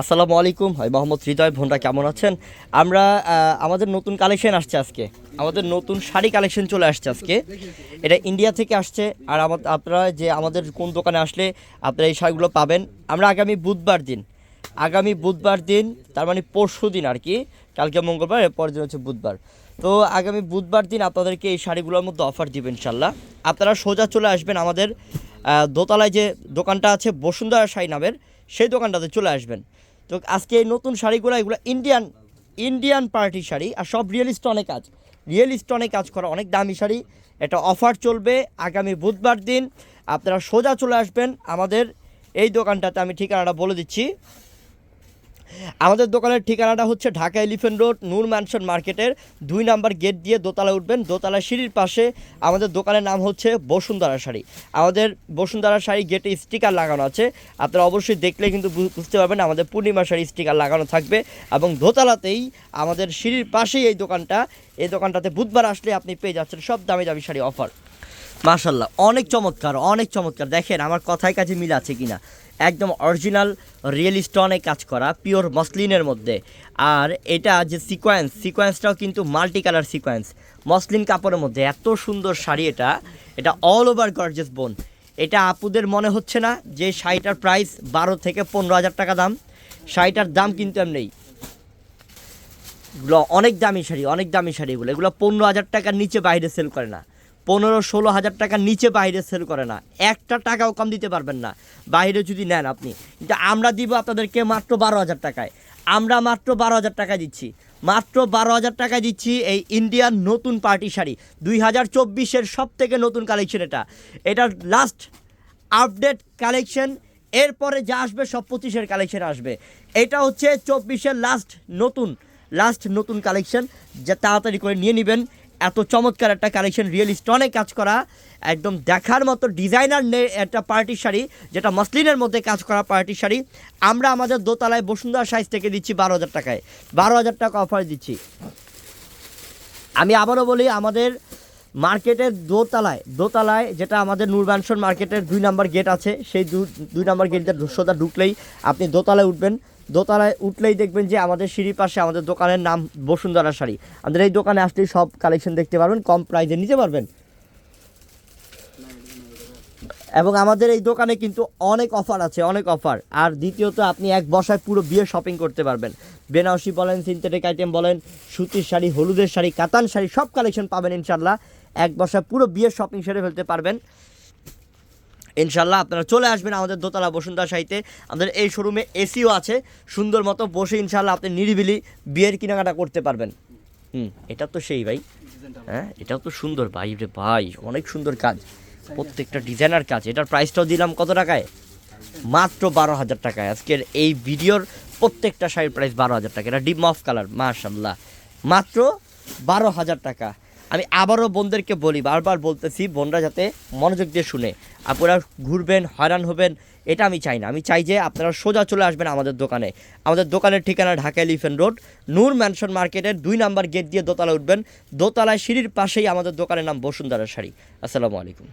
আসসালামু আলাইকুম। ভাই মোহাম্মদ হৃদয়, ভোনরা কেমন আছেন? আমরা আমাদের নতুন কালেকশন আসছে আজকে। আমাদের নতুন শাড়ি কালেকশন চলে আসছে আজকে। এটা ইন্ডিয়া থেকে আসছে। আর আমাদের আপনারা যে আমাদের কোন দোকানে আসলে আপনারা এই শাড়িগুলো পাবেন। আমরা আগামী বুধবার দিন, আগামী বুধবার দিন, তার মানে পরশু দিন আর কি, কালকে মঙ্গলবার এরপর দিন হচ্ছে বুধবার। তো আগামী বুধবার দিন আপনাদেরকে এই শাড়িগুলোর মধ্যে অফার দিবেন ইনশাল্লাহ আপনারা সোজা চলে আসবেন আমাদের দোতলায় যে দোকানটা আছে বসুন্ধরা শাড়ি নামের, সেই দোকানটাতে চলে আসবেন। তো আজকে এই নতুন শাড়িগুলো, এগুলো ইন্ডিয়ান ইন্ডিয়ান পার্টি শাড়ি আর সব রিয়েল স্টোনে কাজ। রিয়েল স্টোনে কাজ করা অনেক দামি শাড়ি। এটা অফার চলবে আগামী বুধবার দিন। আপনারা সোজা চলে আসবেন আমাদের এই দোকানটাতে। আমি ঠিকানাটা বলে দিচ্ছি। আমাদের দোকানের ঠিকানাটা হচ্ছে Dhaka elephant road, Noor mansion মার্কেটের দুই নাম্বার গেট দিয়ে দোতলা উঠবেন। দোতলা সিঁড়ির পাশে আমাদের দোকানের নাম হচ্ছে বসুন্ধরা শাড়ি। আমাদের বসুন্ধরা শাড়ি গেটে স্টিকার লাগানো আছে। আপনারা অবশ্যই দেখলে কিন্তু বুঝতে পারবেন আমাদের পূর্ণিমা শাড়ি স্টিকার লাগানো থাকবে এবং দোতলাতেই আমাদের সিঁড়ির পাশেই এই দোকানটা। এই দোকানটাতে বুধবার আসলে আপনি পেয়ে যাচ্ছেন সব দামি দামি শাড়ি অফার। মাশাল্লাহ অনেক চমৎকার অনেক চমৎকার। দেখেন আমার কথায় কাছে মিল আছে কিনা। একদম অরিজিনাল রিয়েল স্টোনে কাজ করা পিওর মসলিনের মধ্যে। আর এটা যে সিকোয়েন্স সিকোয়েন্সটাও কিন্তু মাল্টি কালার সিকোয়েন্স মসলিন কাপড়ের মধ্যে, এত সুন্দর শাড়ি এটা। এটা অল ওভার গর্জেস বোন এটা আপুদের মনে হচ্ছে না যে শাড়িটার প্রাইস বারো থেকে পনেরো হাজার টাকা দাম। শাড়িটার দাম কিন্তু এমনি। অনেক দামি শাড়ি, অনেক দামি শাড়ি এগুলো। এগুলো পনেরো হাজার টাকার নিচে বাইরে সেল করে না। পনেরো ষোলো হাজার টাকার নিচে বাইরে সেল করে না। একটা টাকাও কম দিতে পারবেন না। বাইরে যদি নেন আপনি। কিন্তু আমরা দিব আপনাদেরকে মাত্র বারো হাজার টাকায়। আমরা মাত্র বারো হাজার টাকা দিচ্ছি। মাত্র বারো হাজার টাকা দিচ্ছি এই ইন্ডিয়ান নতুন পার্টি শাড়ি। দুই হাজার চব্বিশের সব থেকে নতুন কালেকশন এটা। এটার লাস্ট আপডেট কালেকশন এরপরে যা আসবে সব পঁচিশের কালেকশন আসবে। এটা হচ্ছে চব্বিশের লাস্ট নতুন লাস্ট নতুন কালেকশন যা তাড়াতাড়ি করে নিয়ে নেবেন। এত চমৎকার একটা কালেকশন রিয়েল স্টোনে কাজ করা, একদম দেখার মতো ডিজাইনার একটা পার্টি শাড়ি, যেটা মসলিনের মধ্যে কাজ করা পার্টি শাড়ি। আমরা আমাদের দোতলায় বসুন্ধরা সাইজ থেকে দিচ্ছি বারো হাজার টাকায়। বারো হাজার টাকা অফার দিচ্ছি। আমি আবারও বলি, আমাদের মার্কেটের দোতলায় দোতলায় যেটা আমাদের নূরবানসন মার্কেটের দুই নাম্বার গেট আছে, সেই দুই নাম্বার গেট দিয়ে সোজা ঢুকলেই আপনি দোতলায় উঠবেন। দোতলায় উঠলেই দেখবেন যে আমাদের সিঁড়ির পাশে আমাদের দোকানের নাম বসুন্ধরা শাড়ি। আমাদের এই দোকানে আসলেই সব কালেকশন দেখতে পারবেন, কম প্রাইসে নিতে পারবেন। এবং আমাদের এই দোকানে কিন্তু অনেক অফার আছে, অনেক অফার আর দ্বিতীয়ত, আপনি এক বসায় পুরো বিয়ে শপিং করতে পারবেন। বেনারসি বলেন সিনথেটিক আইটেম বলেন, সুতির শাড়ি, হলুদের শাড়ি, কাতান শাড়ি, সব কালেকশন পাবেন ইনশাল্লাহ এক বসায় পুরো বিয়ের শপিং সেরে ফেলতে পারবেন। ইনশাল্লাহ আপনারা চলে আসবেন আমাদের দোতলা বসুন্ধরা শাড়িতে আমাদের এই শোরুমে এসিও আছে, সুন্দর মতো বসে ইনশাল্লাহ আপনি নিরিবিলি বিয়ের কেনাকাটা করতে পারবেন। হুম, এটা তো সেই ভাই। হ্যাঁ এটাও তো সুন্দর ভাই রে ভাই, অনেক সুন্দর কাজ। প্রত্যেকটা ডিজাইনার কাজ। এটার প্রাইসটাও দিলাম কত টাকায়? মাত্র বারো হাজার টাকায়। আজকের এই ভিডিওর প্রত্যেকটা শাড়ির প্রাইস বারো হাজার টাকা। এটা ডিপ অফ কালার মাশাল্লাহ মাত্র বারো হাজার টাকা। আমি আবারও বোনদেরকে বলি, বারবার বলতেছি, বোনরা যাতে মনোযোগ দিয়ে শুনে। আপনারা ঘুরবেন, হয়রান হবেন, এটা আমি চাই না। আমি চাই যে আপনারা সোজা চলে আসবেন আমাদের দোকানে। আমাদের দোকানের ঠিকানা Dhaka elephant road Noor mansion মার্কেটের দুই নাম্বার গেট দিয়ে দোতলা উঠবেন। দোতলায় সিঁড়ির পাশেই আমাদের দোকানের নাম বসুন্ধরা শাড়ি। আসসালামু আলাইকুম।